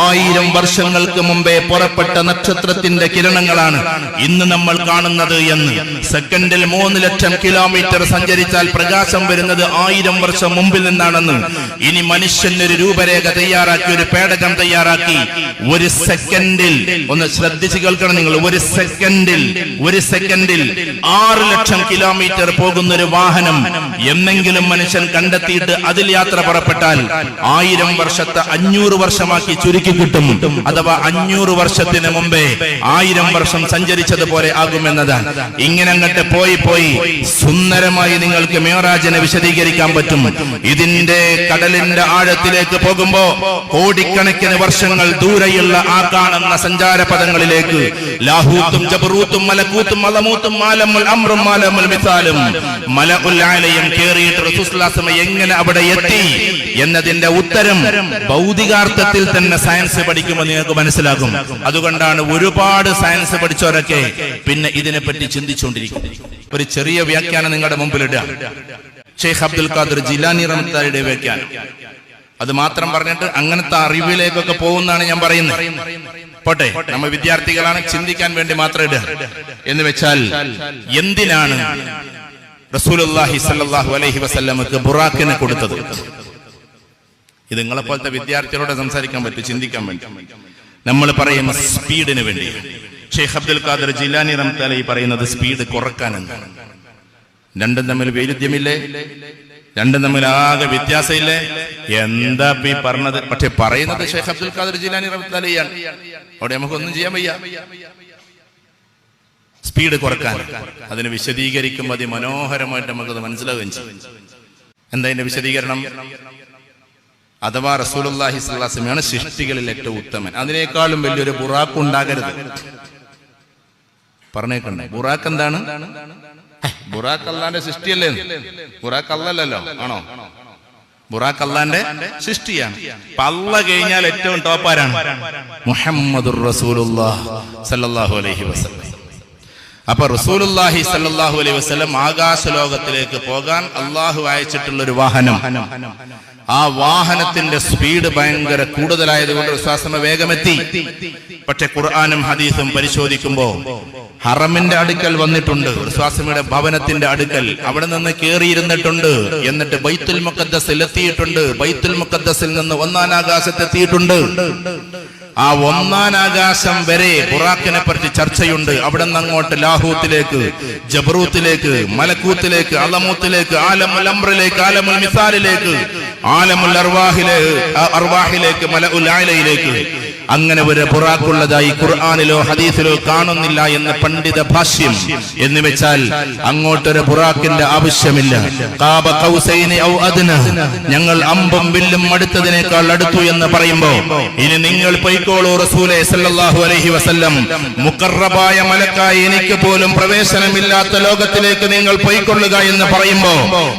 ആയിരം വർഷങ്ങൾക്ക് മുമ്പേ പുറപ്പെട്ട നക്ഷത്രത്തിന്റെ കിരണങ്ങളാണ് ഇന്ന് നമ്മൾ കാണുന്നത് എന്ന്. സെക്കൻഡിൽ മൂന്ന് ലക്ഷം കിലോമീറ്റർ സഞ്ചരിച്ചാൽ പ്രകാശം വരുന്നത് ആയിരം വർഷം മുമ്പിൽ നിന്നാണെന്ന്. ഇനി മനുഷ്യൻ ഒരു രൂപരേഖ തയ്യാറാക്കി ഒരു പേടകം തയ്യാറാക്കി. ഒരു സെക്കൻഡിൽ ഒന്ന് ശ്രദ്ധിച്ചു കേൾക്കണം നിങ്ങൾ ഒരു സെക്കൻഡിൽ ഒരു സെക്കൻഡിൽ ആറ് ലക്ഷം കിലോമീറ്റർ പോകുന്ന ഒരു വാഹനം എന്നെങ്കിലും മനുഷ്യൻ കണ്ടെത്തിയിട്ട് അതിൽ യാത്ര പുറപ്പെട്ടാൽ ആയിരം വർഷത്തെ അഞ്ഞൂറ് വർഷമാക്കി ചുരുക്കി കിട്ടും. അഥവാ അഞ്ഞൂറ് വർഷത്തിന് മുമ്പേ ആയിരം വർഷം സഞ്ചരിച്ചതുപോലെ ആകുമെന്നതാണ്. ഇങ്ങനെ അങ്ങോട്ട് പോയി പോയി സുന്ദരമായി നിങ്ങൾക്ക് മേറാജിനെ വിശദീകരിക്കാൻ പറ്റും. ഇതിന്റെ കടലിന്റെ ആഴത്തിലേക്ക് പോകുമ്പോ കോടിക്കണക്കിന് വർഷങ്ങൾ ദൂരെയുള്ള ആ കാണുന്ന സഞ്ചാര പദങ്ങളിലേക്ക് ലാഹൂത്തും ജബറൂത്തും മലക്കൂത്തും മലമൂത്തും മാലമുൽ അമ്രും മാലമുൽ മിസാലും മല ആലയം കേറിയിട്ട് റസൂസ്ലാസമ എങ്ങനെ അവിടെ എത്തി എന്നതിന്റെ ഉത്തരം ഭൗതികാർത്ഥത്തിൽ തന്നെ സയൻസ് പഠിക്കുമ്പോൾ നിങ്ങൾക്ക് മനസ്സിലാകും. അതുകൊണ്ടാണ് ഒരുപാട് സയൻസ് പഠിച്ചവരൊക്കെ പിന്നെ ഇതിനെപ്പറ്റി ചിന്തിച്ചുകൊണ്ടിരിക്കും ഒരു ചെറിയ വ്യാഖ്യാനം നിങ്ങളുടെ മുമ്പിലിടുക. ഷെയ്ഖ് അബ്ദുൽ ഖാദർ ജിലാനി റഹ്മത്താരുടെ വ്യാഖ്യാനം. അത് മാത്രം പറഞ്ഞിട്ട് അങ്ങനത്തെ അറിവിലേക്കൊക്കെ പോകുന്നതാണ് ഞാൻ പറയുന്നത്. പോട്ടെ നമ്മൾ വിദ്യാർത്ഥികളാണ് ചിന്തിക്കാൻ വേണ്ടി മാത്രം ഇടുക. എന്ന് വെച്ചാൽ എന്തിനാണ് റസൂലുള്ളാഹി സ്വല്ലല്ലാഹു അലൈഹി വസല്ലമക്ക് ബുറാക്കിനെ കൊടുത്തത്? ഇത് നിങ്ങളെപ്പോലത്തെ വിദ്യാർത്ഥികളോട് സംസാരിക്കാൻ പറ്റും ചിന്തിക്കാൻ വേണ്ടി നമ്മൾ പറയുന്ന സ്പീഡിന് വേണ്ടി. ഷെയ്ഖ് അബ്ദുൽ ഖാദർ ജിലാനി ഈ പറയുന്നത് സ്പീഡ് കുറക്കാനെന്ന്. രണ്ടും തമ്മിൽ വൈരുദ്ധ്യമില്ലേ? രണ്ടും തമ്മിൽ ആകെ വ്യത്യാസമില്ലേ? എന്താ ഈ പറഞ്ഞത്? പക്ഷെ പറയുന്നത് ഷെയ്ഖ് അബ്ദുൽ ഖാദർ ജിലാനി റംതാലയാണ് അവിടെ നമുക്കൊന്നും ചെയ്യാൻ വയ്യ. സ്പീഡ് കുറയ്ക്കാൻ. അതിന് വിശദീകരിക്കുമ്പോൾ അതിമനോഹരമായിട്ട് നമുക്കത് മനസ്സിലാവുകയും ചെയ്യും. എന്താ അതിന്റെ വിശദീകരണം? അഥവാ റസൂലുള്ളാഹി സ്വല്ലല്ലാഹു സൃഷ്ടികളിൽ ഏറ്റവും ഉത്തമൻ. അതിനേക്കാളും വലിയൊരു ബുറാക്ക് ഉണ്ടാകരുത്. പറഞ്ഞേക്കണ്ടേ? ബുറാക്ക് എന്താണ്? ബുറാക്ക് അല്ലാന്റെ സൃഷ്ടിയല്ലേ ബുറാക്ക് അല്ലല്ലോ ആണോ? ബുറാക്ക് അല്ലാന്റെ സൃഷ്ടിയാണ്. പല്ല കഴിഞ്ഞാൽ ഏറ്റവും ടോപ്പാരാണ് മുഹമ്മദ് റസൂലുള്ളാഹ് സല്ലല്ലാഹു അലൈഹി വസല്ലം. അപ്പൊ റസൂലുള്ളാഹി സല്ലാഹു അലൈഹി വസ്ലം ആകാശ ലോകത്തിലേക്ക് പോകാൻ അള്ളാഹു അയച്ചിട്ടുള്ള ഒരു വാഹനം. ആ വാഹനത്തിന്റെ സ്പീഡ് ഭയങ്കര കൂടുതലായതുകൊണ്ട് വിശ്വാസമ വേഗമെത്തി. പക്ഷെ ഖുർആാനും ഹദീസും പരിശോധിക്കുമ്പോ ഹറമിന്റെ അടുക്കൽ വന്നിട്ടുണ്ട്. വിശ്വാസമയുടെ ഭവനത്തിന്റെ അടുക്കൽ അവിടെ നിന്ന് കയറിയിരുന്നിട്ടുണ്ട് എന്നിട്ട് ബൈത്തുൽ മുക്കദ്ദസിൽ എത്തിയിട്ടുണ്ട്. ബൈത്തുൽ മുഖദ്ദസിൽ നിന്ന് ഒന്നാം ആകാശത്തെത്തിയിട്ടുണ്ട്. ആ ഒന്നാം ആകാശം വരെ ബുറാക്കിനെ പറ്റി ചർച്ചയുണ്ട്. അവിടെ നിന്ന് അങ്ങോട്ട് ലാഹൂത്തിലേക്ക് ജബറൂത്തിലേക്ക് മലക്കൂത്തിലേക്ക് അലമൂത്തിലേക്ക് ആലമുൽ അമ്രിലേക്ക് ആലമുൽ മിസാലിലേക്ക് ആലമുൽ അർവാഹിലേക്ക് മല അങ്ങനെ ഒരു പുറാക്കുള്ളതായി ഖുർആാനിലോ ഹദീസിലോ കാണുന്നില്ല എന്ന് പണ്ഡിത ഭാഷ്യം. എന്ന് വെച്ചാൽ അങ്ങോട്ടൊരു പുറാക്കിന്റെ ആവശ്യമില്ല. കാബ. ഞങ്ങൾ അമ്പും വില്ലും അടുത്തതിനേക്കാൾ അടുത്തു എന്ന് പറയുമ്പോ ഇനി നിങ്ങൾ പൊയ്ക്കോളൂ റസൂലെ സല്ലല്ലാഹു അലൈഹി വസല്ലം. മുക്കറബായ മലക്കായി എനിക്ക് പോലും പ്രവേശനമില്ലാത്ത ലോകത്തിലേക്ക് നിങ്ങൾ പൊയ്ക്കൊള്ളുക എന്ന് പറയുമ്പോ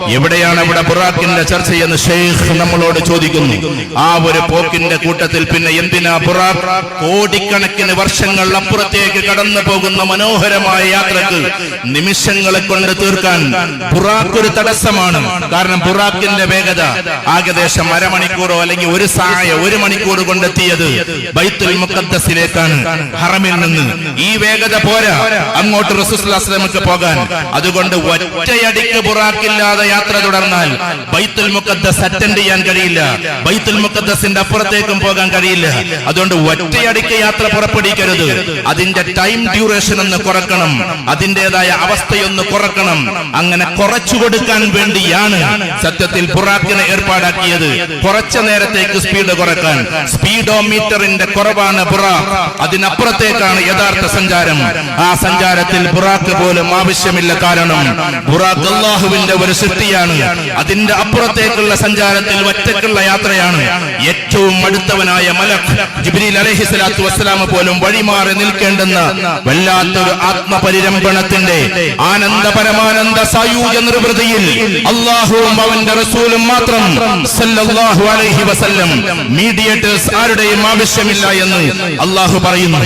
എവിടെയാണ് ഇവിടെ പുറാക്കിന്റെ ചർച്ചയെന്ന് ഷെയ്ഖ് നമ്മളോട് ചോദിക്കുന്നു ആ ഒരു പോക്കിന്റെ കൂട്ടത്തിൽ പിന്നെ എന്തിനാ ബുറാഖ് കോടിക്കണക്കിന് വർഷങ്ങൾ അപ്പുറത്തേക്ക് കടന്നു പോകുന്ന മനോഹരമായ യാത്രയ്ക്ക് നിമിഷങ്ങളെ കൊണ്ട് തീർക്കാൻ ബുറാഖ് ഒരു തടസ്സമാണ്. കാരണം ബുറാഖിന്റെ വേഗത ഏകദേശം അരമണിക്കൂറോ അല്ലെങ്കിൽ ഒരു സായ ഒരു മണിക്കൂർ കൊണ്ടെത്തിയത് ബൈത്തുൽ മുഖദ്ദസിലേക്കാണ് ഹറമിൽ നിന്ന്. ഈ വേഗത പോരാ അങ്ങോട്ട് റസൂസ്ലാസ്ലമക്ക് പോകാൻ. അതുകൊണ്ട് ഒറ്റയടിക്ക് ബുറാക്കില്ലാതെ യാത്ര തുടർന്നാൽ ബൈത്തുൽ മുഖദ്ദസ് അറ്റൻഡ് ചെയ്യാൻ കഴിയില്ല. ബൈത്തുൽ മുഖദ്ദസിന്റെ അപ്പുറത്തേക്കും പോകാൻ കഴിയില്ല. അതുകൊണ്ട് ഒറ്റയടിക്ക് യാത്ര പുറപ്പെടുവിക്കരുത്. അതിന്റെ ടൈം ഡ്യൂറേഷൻ ഒന്ന് കുറക്കണം. അതിന്റെതായ അവസ്ഥയൊന്ന് കുറക്കണം. അങ്ങനെ കുറച്ചു കൊടുക്കാൻ വേണ്ടിയാണ് സത്യത്തിൽ ബുറാക്കിനെ ഏർപ്പാടാക്കിയത്. കുറച്ച നേരത്തേക്ക് സ്പീഡ് കുറയ്ക്കാൻ. സ്പീഡോമീറ്ററിന്റെ കുറവാണ് ബുറാഖ് അതിനപ്പുറത്തേക്കാണ് യഥാർത്ഥ സഞ്ചാരം. ആ സഞ്ചാരത്തിൽ ബുറാക്ക് പോലും ആവശ്യമില്ല. കാരണം ബുറാഖ് അള്ളാഹുവിന്റെ ഒരു സൃഷ്ടിയാണ്. അതിന്റെ അപ്പുറത്തേക്കുള്ള സഞ്ചാരത്തിൽ ഒറ്റക്കുള്ള യാത്രയാണ്. ഏറ്റവും അടുത്തവനായ മലക് ജിബ്രീൽ അലഹിസ്ലാത്തു വസ്സലാമ പോലും വഴിമാറി നിൽക്കേണ്ടെന്ന വല്ലാത്തൊരു ആത്മപരിരംഭണത്തിന്റെ ആനന്ദ പരമാനന്ദ സായൂജ നിർവൃതിയിൽ അള്ളാഹുവും അവന്റെ റസൂലും മാത്രം സല്ലല്ലാഹു അലൈഹി വസല്ലം മീഡിയേറ്റേഴ്സ് ആരുടെയും ആവശ്യമില്ല എന്ന് അള്ളാഹു പറയുന്നു.